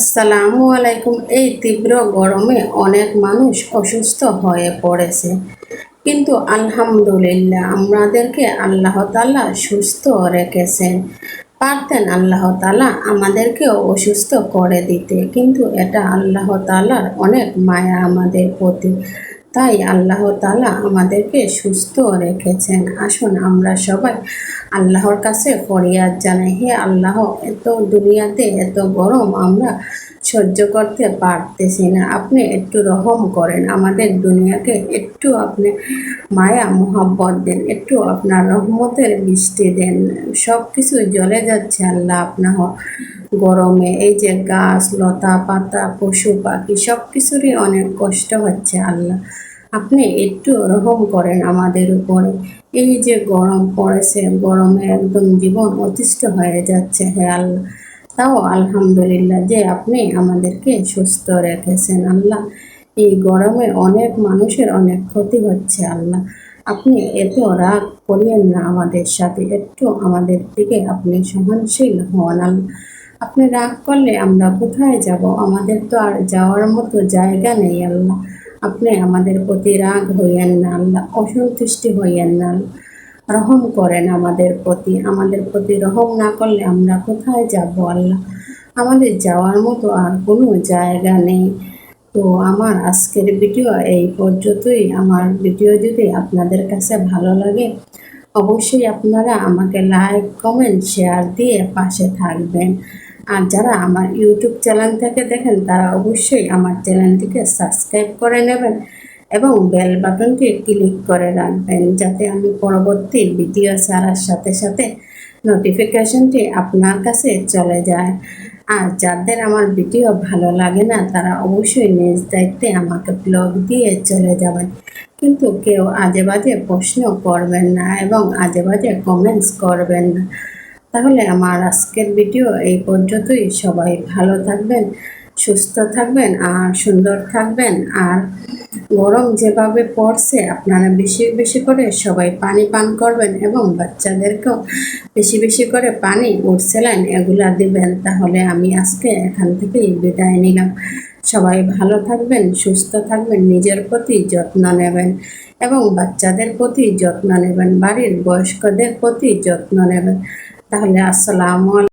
আসসালামু আলাইকুম। এই তীব্র গরমে অনেক মানুষ অসুস্থ হয়ে পড়েছে। কিন্তু আলহামদুলিল্লাহ, আমাদেরকে আল্লাহ তালা সুস্থ রেখেছেন। পারতেন আল্লাহ তালা আমাদেরকেও অসুস্থ করে দিতে, কিন্তু এটা আল্লাহ তালার অনেক মায়া আমাদের প্রতি। তাই আল্লাহ তালা আমাদেরকে সুস্থ রেখেছেন। আসুন আমরা সবাই আল্লাহর কাছে ফরিয়াদ জানাই, হে আল্লাহ, এত দুনিয়াতে এত গরম আমরা সহ্য করতে পারতেছি না। আপনি একটু রহম করেন, আমাদের দুনিয়াকে একটু আপনি মায়া, মোহাব্বত দেন, একটু আপনার রহমতের বৃষ্টি দেন। সব কিছু জ্বলে যাচ্ছে আল্লাহ আপনার গরমে। এই যে গাছ, লতা পাতা, পশু পাখি সব কিছুরই অনেক কষ্ট হচ্ছে আল্লাহ। আপনি একটু রহম করেন আমাদের উপরে। এই যে গরম পড়েছে, গরমে একদম জীবন অতিষ্ঠ হয়ে যাচ্ছে, হে আল্লাহ। তাও আলহামদুলিল্লাহ যে আপনি আমাদেরকে সুস্থ রেখেছেন, আল্লাহ। এই গরমে অনেক মানুষের অনেক ক্ষতি হচ্ছে, আল্লাহ। আপনি এত রাগ করিয়েন না আমাদের সাথে, একটু আমাদের দিকে আপনি সহনশীল হন, আল্লাহ। আপনি রাগ করলে আমরা কোথায় যাব? আমাদের তো আর যাওয়ার মতো জায়গা নেই, আল্লাহ। আপনি আমাদের প্রতি রাগ হইয়েন না, আল্লাহ অসন্তুষ্টি হইয়েন না। রহম করেন আমাদের প্রতি আমাদের প্রতি রহম না করলে আমরা কোথায় যাব আল্লাহ? আমাদের যাওয়ার মতো আর কোনো জায়গা নেই। তো আমার আজকের ভিডিও এই পর্যন্তই। আমার ভিডিও যদি আপনাদের কাছে ভালো লাগে, অবশ্যই আপনারা আমাকে লাইক কমেন্ট শেয়ার দিয়ে পাশে থাকবেন। আর যারা আমার ইউটিউব চ্যানেল থেকে দেখেন, তারা অবশ্যই আমার চ্যানেলটিকে সাবস্ক্রাইব করে নেবেন এবং বেল বাটনটি ক্লিক করে রাখবেন যাতে আমি পরবর্তী ভিডিও ছাড়ার সাথে সাথে নোটিফিকেশনটি আপনার কাছে চলে যায়। আর যাদের আমার ভিডিও ভালো লাগে না, তারা অবশ্যই নিজ দায়িত্বে আমাকে ব্লগ দিয়ে চলে যাবেন। কিন্তু কেউ আজে বাজে প্রশ্ন করবেন না এবং আজে বাজে কমেন্টস করবেন না। তাহলে আমার আজকের ভিডিও এই পর্যন্তই। সবাই ভালো থাকবেন, সুস্থ থাকবেন আর সুন্দর থাকবেন। আর গরম যেভাবে পড়ছে, আপনারা বেশি বেশি করে সবাই পানি পান করবেন এবং বাচ্চাদেরকেও বেশি বেশি করে পানি উঠছেলেন এগুলা দিবেন। তাহলে আমি আজকে এখান থেকেই বিদায় নিলাম। সবাই ভালো থাকবেন, সুস্থ থাকবেন, নিজের প্রতি যত্ন নেবেন এবং বাচ্চাদের প্রতি যত্ন নেবেন, বাড়ির বয়স্কদের প্রতি যত্ন নেবেন। তাহলে আসসালামু আলাইকুম